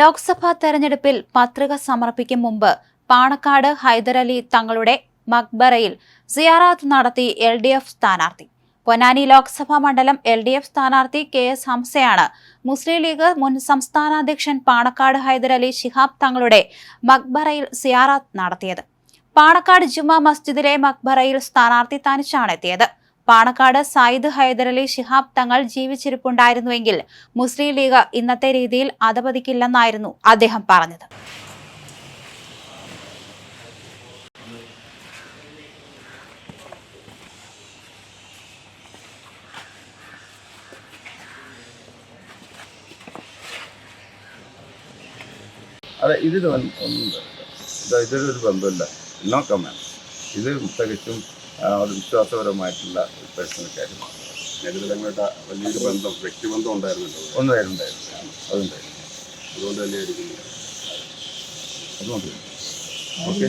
ലോക്സഭാ തെരഞ്ഞെടുപ്പിൽ പത്രിക സമർപ്പിക്കും മുമ്പ് പാണക്കാട് ഹൈദരലി തങ്ങളുടെ മക്ബറയിൽ സിയാറാത്ത് നടത്തി എൽ ഡി എഫ് സ്ഥാനാർത്ഥി. പൊന്നാനി ലോക്സഭാ മണ്ഡലം എൽ ഡി എഫ് സ്ഥാനാർത്ഥി കെ എസ് ഹംസയാണ്. മുസ്ലിം ലീഗ് മുൻ സംസ്ഥാന അധ്യക്ഷൻ പാണക്കാട് ഹൈദരലി ശിഹാബ് തങ്ങളുടെ മക്ബറയിൽ സിയാറാത്ത് നടത്തിയത്. പാണക്കാട് ജുമാ മസ്ജിദിലെ മക്ബറയിൽ സ്ഥാനാർത്ഥി തനിച്ചാണ് എത്തിയത്. പാണക്കാട് സയ്യിദ് ഹൈദരലി ശിഹാബ് തങ്ങൾ ജീവിച്ചിരിപ്പുണ്ടായിരുന്നുവെങ്കിൽ മുസ്ലിം ലീഗ് ഇന്നത്തെ രീതിയിൽ അധപതിക്കില്ലെന്നായിരുന്നു അദ്ദേഹം പറഞ്ഞത്. അതെ ഇതിന് ഒന്നും ഇതൊരു ബന്ധമില്ല. നോ കമാൻഡ് ഇത് തികച്ചും ഒരു വിശ്വാസപരമായിട്ടുള്ള കാര്യമാണ് ലളിതങ്ങളുടെ വലിയൊരു ബന്ധം വ്യക്തിബന്ധം ഉണ്ടായിരുന്നല്ലോ. ഉണ്ടായിരുന്നില്ല അതുണ്ടായിരുന്നു. അതുകൊണ്ട് തന്നെയായിരിക്കും. അതുകൊണ്ട് ഓക്കെ.